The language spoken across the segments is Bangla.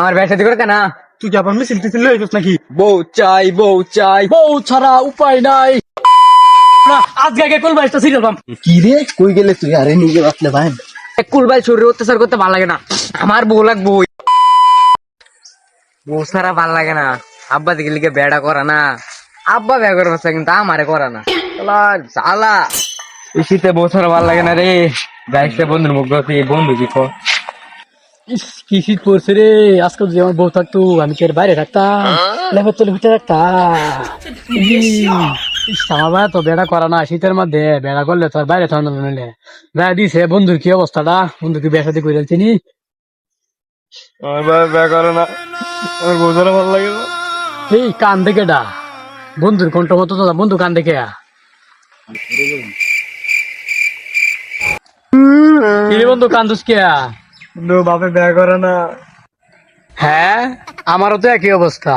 আমার ব্যবসা করতে না তুই আবার মিছিল টিছিল লইছিস নাকি? বউ চাই বউ চাই বউ ছাড়া উপায় নাই। না আজকে আগে কোন বাইশটা সিরিয়াল পাম কি রে কই গেলে তুই? আরে নিজে বাতলে ভাই। কুলবাই শরীর অত্যাচার করতে ভালো লাগে না। আমার বউ লাগবো। বউ ছাড়া ভালো লাগে না। আব্বা দিকে লিখে বেড়া করা না। আব্বা বেয়া করে বসে কিন্তু আমারে করা না। এই শীতে বউ ছাড়া ভালো লাগে না রে। গাইছে বন্ধুর মুখ বন্ধু কি কর ইস কি শীত পড়ছে রে? আজকাল যদি আমার বউ থাকতো আমি কি বাইরে থাকতাম? লেবার তলে ভিতরে থাকতাম। আমার তো বেড়া করা না শীতের মধ্যে। বেড়া করলে তো আর বাইরে থাকতো না নইলে। বেড়া দিছে বন্ধুর কি অবস্থাটা? বন্ধু কি বেসাদি করে চিনি আমার করে না। আমার বউ ভালো লাগে না। এই কান দেখে ডা। বন্ধুর কণ্ঠ মতো তো বন্ধু কান দেখে আ। কি বন্ধু কান্দুস কে বাপে বেয়া করে না। হ্যাঁ আমারও তো একই অবস্থা।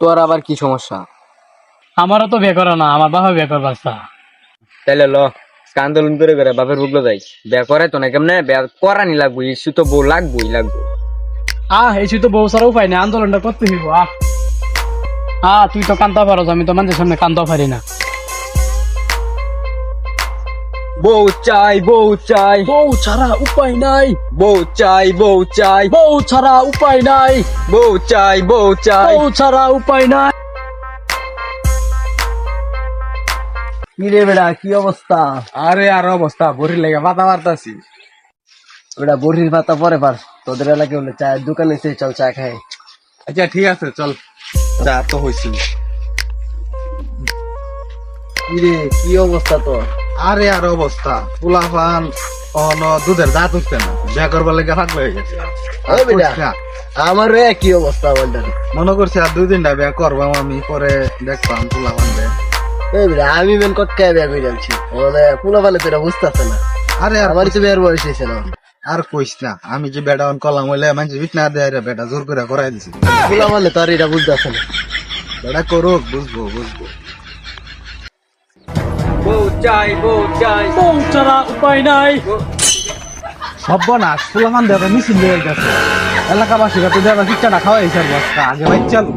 তোর আবার কি সমস্যা? আমারও তো বিয়ে করা না আমার বাবা বিয়ে করবার। তাইলে ল আন্দোলন করে করে বাপের বুকলো যাই। বেয়া করে তো না কেমনে? বেয়া করানি লাগবো ইস্যু তো বউ লাগবোই লাগবো। আহ এই তো বউ সারা উপায় নেই আন্দোলনটা করতে হইব আহ। আহ তুই তো কান্দা পারো আমি তো মানুষের সামনে কান্দা পারি না। বউ চাই বউ চাই। বউ ছাড়া উপায় নাই। বউ চাই বউ চাই। বউ ছাড়া উপায় নাই। বউ চাই বউ চাই। বউ ছাড়া উপায় নাই। কি রে বেড়া কি অবস্থা? আরে আর অবস্থা বড়ি লেগে মাথা মারতাছি। বেড়া বড়ির পাতা পরে পার। তোদের এলাকায় হলে চায়ের দোকানে সে চল চা খাই। আচ্ছা ঠিক আছে চল। চা তো হয়েছে কি রে কি অবস্থা তোর? আরে আর অবস্থা। পোলা ফান অন দুধের দাঁত উঠছে না। বিয়া করবার লেগে ফাঁকলে হয়ে গেছে। আর। আমারও একই অবস্থা আমাদের মনে করছি আর দুই তিনটা বিয়া করবাম আমি পরে দেখতাম পোলা ফান আমি মেন কটকা বিয়া করে যাচ্ছি মানে পুলা পালে তোরা বুঝতেছে না। আরে আর আমারই তো বিয়ের বয়স হয়েছে না আর কইস না আমি যে বেটা অন কলাম হইলে মানুষ বিট না দেয় রে বেটা জোর করে করাই দিছি। পুলা পালে তোর এটা বুঝতেছে না। বেটা করুক বুঝব বুঝব। বউ চাই বউ চাই। বউ ছাড়া উপায় নাই। সর্বনাশ দেবে মিছিল গেছে। এলাকাবাসীরা তো দেবা শিক্ষা না খাওয়াই স্যার বস্তা আগে ভাই চালু।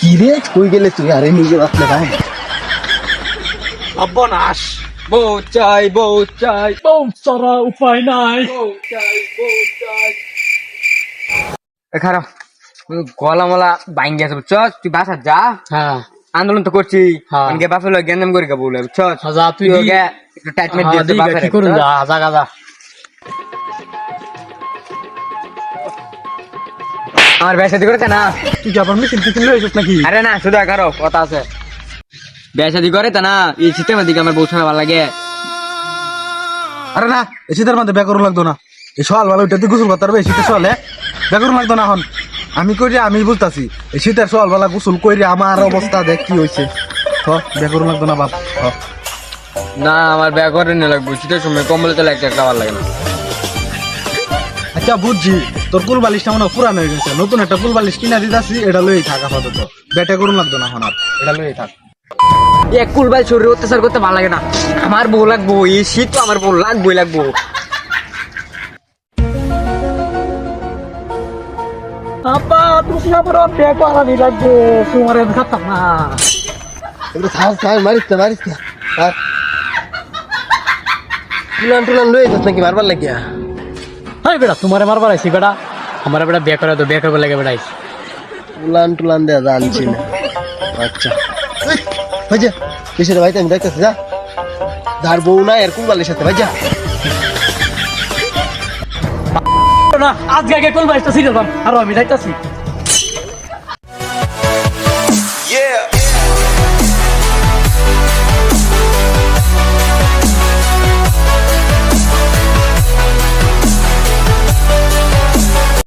কি রে কই গেলে তুই? আরে নিজে বাতলে ভাই সর্বনাশ বউ চাই বউ চাই। বউ ছাড়া উপায় নাই। বউ চাই বউ চাই। এ খারাপ গলা মলা বাইন গেছে বুঝছ? তুই বাসা যা। হ্যাঁ। আন্দোলন তো করছি হ্যাঁ। লোক গেন্দাম করে বলে বুঝছ যা তুই তুই ওকে একটু টাইটমেন্ট হ্যাঁ, দিয়ে কি করুন যা জাগা যা আমার ব্যবসা করতে না? তুই কি আবার মিছিল টিছিল লইছিস নাকি? আরে না শুধু কারও কথা আছে। ব্যবসা করে তা না এই সিস্টেমের দিকে আমার বউ শোনা ভালো লাগে? আরে না এই শীতের মধ্যে বেকরণ লাগতো না। এই সকাল বেলা উঠে তুই গোসল করতে পারবে? এই শীতের সকালে বেকরণ লাগতো না এখন। আমি করি আমি বুঝতাছি। এই শীতের সকাল বেলা গোসল করি আমার অবস্থা দেখ কি হয়েছে হ বেকরণ লাগতো না বাপ? হ। না আমার ব্যয় করে নিয়ে লাগবে। শীতের সময় কম্বলে তো লাগছে একটা ভালো লাগে না। আচ্ছা বুঝছি। তোর কুল বালিশটা মনে পুরানো হয়ে গেছে। নতুন একটা কুল বালিশ কিনা দিতাছি এটা লই থাক আপাতত। বেটে করুন লাগতো না এখন আর। এটা লই থাক। এক কুলবাই শরীর অত্যাচার করতে ভালো লাগে না। আমার বউ লাগবো এই শীত তো আমার বউ লাগবোই লাগবো। আপা তুমি আবার বিয়ে করানি লাগবে? তোমার আমি খাতাম না। এগুলো থাক থাক মারিস না মারিস না। থাক টুলান টুলান লয়ে যাস নাকি মারবার লাগিয়া? হাই বেটা তোমারে মারবার আইছি বেটা আমার বেটা বিয়ে করে তো বিয়ে করবার লাগে বেটা আইছি। টুলান টুলান দেয়া জানছি না। আচ্ছা। ভাই যা কিসের ভাই আমি দেখতেছি যা। যার বউ না এর কুলবালের সাথে ভাই যা। না আজকে আগে কোন বাইশটা সিরিয়াল পাম? আর আমি যাইতাছি।